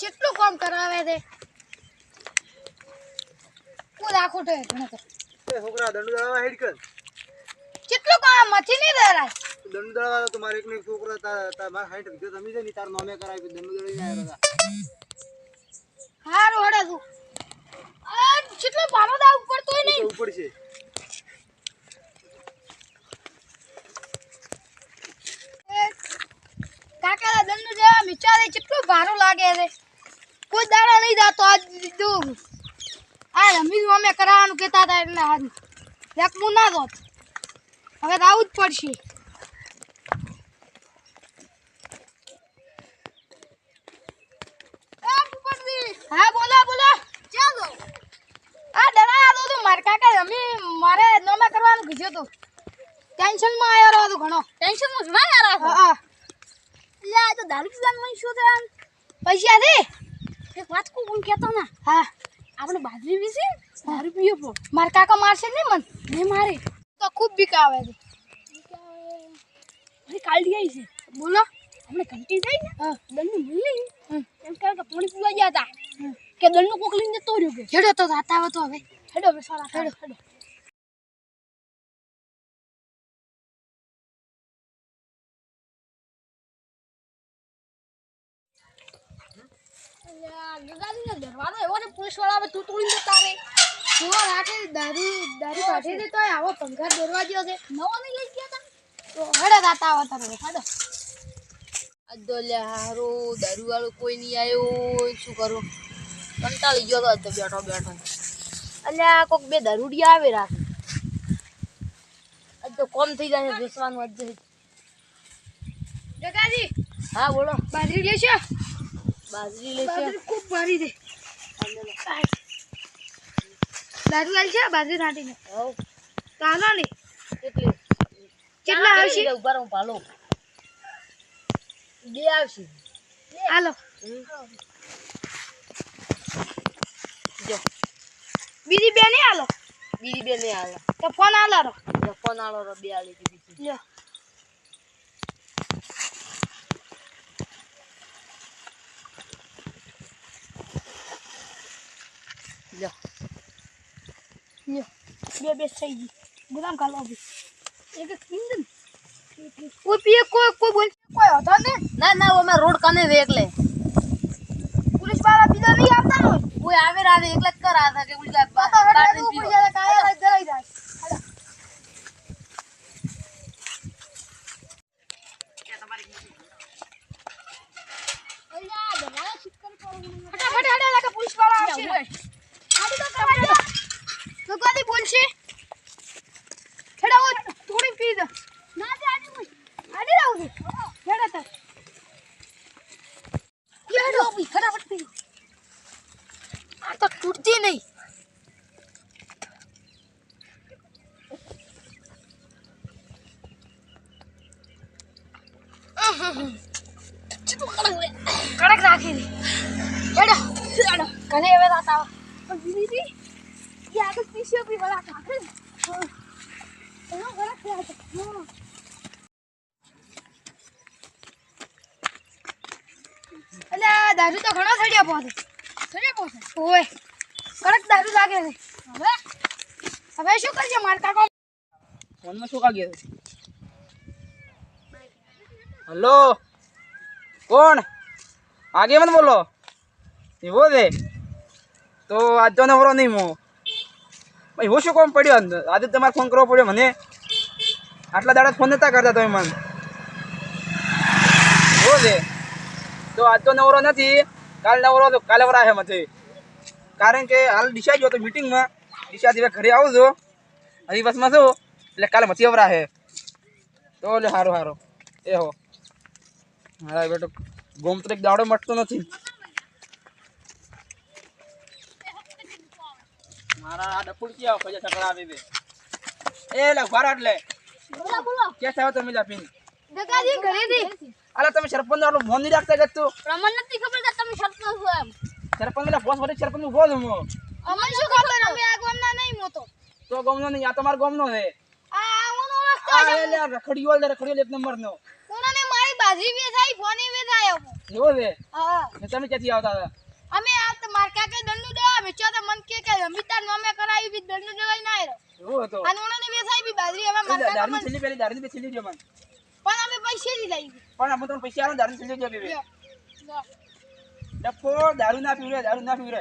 કેટલું કામ કરાવે છે. હું રાખું તો છોકરા દંડ દળાવા હેડ કર. કેટલું કામ મથી નહીં દરાય. દંડ દળાવા તો મારે એક છોકરા તાર તાર માર હાઈટ વિડિયો તમે છે ને તાર નામે કરાવી દંડ દળી ના આવ્યા હતા. હારું તું. કેટલો ભારો દા ઉપર તોય નહીં. ઉપર છે. કાકા દંડ જેવા મિચારે કેટલું ભારું લાગે છે. કોઈ દાડા નહીં જાતો આજ દીધું આ રમીજ અમે કરાવવાનું કહેતા હતા એટલે એક એકમું ના દોત હવે આવું જ પડશે. હા બોલો બોલો. ચાલો આ ડરા તું માર કાકા રમી મારે નોમે કરવાનું કીધું તું. ટેન્શનમાં આવ્યો રહ્યો ઘણો. ટેન્શનમાં ઘણા આવ્યા હા હા. લે આ તો દારૂ પીવાનું શું થાય પૈસા દે. વાત કો હું કહેતો ના. હા. આપણે બાજરી વિશે દારૂ પીએ પો. માર કાકા મારશે ને મન? ને મારે. તો ખૂબ બીકાવે છે. મારી કાલડી આવી છે. બોલો. આપણે ઘંટી થઈ ને? દંડ મળી એમ કહે કે પાણી પીવા ગયા હતા કે દંડનું કોક લઈને જતો રહ્યો કે? હેડો તો જાતા તો હવે. હેડો હવે સારા હેડો. હેડો. દરવાજો એવો ને પોલીસવાળા આવે તું તોડી દેતા રે જો રાખે દારૂ દારૂ કાઢી દેતો હોય આવો પંખા દરવાજો છે. નવો નહીં લઈ ગયા તા? તો હેડો જાતા આવો તારે હેડો. અદો લે હારું દારૂ વાળું કોઈ નહીં આવ્યો શું કરું? કંટાળી ગયો તો અધો બેઠો બેઠો. અલ્યા કોક બે દારૂડિયા આવે રાખે આજ તો કોમ થઈ જાય બેસવાનું આજ જગાજી હા બોલો. બાજરી લેશો? બાજરી બાજરી ખૂબ ભારી છે. દારૂ આલ છે બાજરી નાટીને હવ. ચાલો ને કેટલી કેટલા આવશે? ઊભા હું પાલો બે આવશે. હાલો. જો. બીજી બે નહીં હાલો. બીજી બે નહીં આવે તો ફોન હાલો ફોન રો બે આલી દીધી લ્યો. લ્યો લ્યો બે બે થઈ ગઈ ગુલામ ખાલો બી એક એક ઇંદન કોઈ પીએ કોઈ કોઈ બોલ કોઈ હતો ને ના ના અમે રોડ કને દે એકલે પોલીસવાળા બીજા નહીં આવતા ને કોઈ આવે રાવે એકલા જ કરા હતા કે ઉલટા હેડે ઉપર જાય કાયા જઈ જાય. ફટાફટ હેડે લાગે પોલીસવાળા આવશે કોની બોલશે ઓ થોડી પી દે ના દે આડી કોઈ આડી રાવ દે હેડે તો. હેડો ફટાફટ પી આ તો તૂટતી નહીં. કડક રાખી. દે હેડો હેડો. કને હવે રાત આવો. પણ દીદી પીસ્યો પી વાળા કાકે એનો ઘરે ખયા છે. એટલે આ દારૂ તો ઘણો સડ્યા પોસે સડ્યો પોસે ઓય કડક દારૂ લાગે છે. હવે? હવે શું કરજે, માર કાકો? ફોનમાં શું કાગ્યો હલો? કોણ? આગે મને બોલો. એવો છે? તો આજ તો નવરો નહીં મો. ભાઈ હું શું કોમ પડ્યો? આજે તમારે ફોન કરવો પડ્યો મને. આટલા દાડા ફોન નતા કરતા તમે મને. છે તો આજ તો નવરો નથી. કાલ નવરો તો કાલે વરા છે મથે કારણ કે હાલ દિશા ગયો તો મિટિંગમાં દિશા દિવસ ઘરે આવું છું. હરિવાસમાં છું. એટલે કાલે મથી અવરા છે. તો એટલે સારું સારું એ હો. મારા બેટો ગોમતો એક દાડો મટતો નથી. મારા આ ડફુડ ક્યાં ખોજા છકડા આવે એ. લે એટલે. બોલો બોલો. થાવ તમે લાપીને દગાજી ઘરે થી અલા તમે સરપંચ આટલું ફોન નહીં રાખતા કે તું? પ્રમાણ નથી ખબર કે તમે સરપંચ છો એમ. સરપંચ એટલે બોસ વડે સરપંચ ઊભો છું હું શું ખબર? અમે આ ગામના નહીં મોતો. તો ગમનો નહીં આ તમારો ગમનો છે. આ હું ઓળખતો આ એટલે રખડીયો એટલે રખડીયો એક નંબર નો કોનાને મારી બાજરી વેચાઈ ફોને વેચાયો એવો છે? હા. તમે ક્યાંથી આવતા હતા? અમે આ માર કાકે દંડુ દેવા વેચ્યો તો મન કે કે રમીતા નોમે કરાવી બી ના આયરો એવું હતો? અને ઓને ને વેચાઈ બી બાજરી હવે મારતા દારૂ દારૂની પેલી દારૂ બી છેલ્લી જો મન પણ અમે પૈસે દી લઈ પણ અમે તમને પૈસા આલો દારૂ છેલ્લી જો. લ્યો. ડફો દારૂ ના પીવરે દારૂ ના પીવરે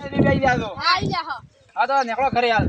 એ બેબી આઈ જાજો છો જા હા. તો નેકળો ઘરે હાલ.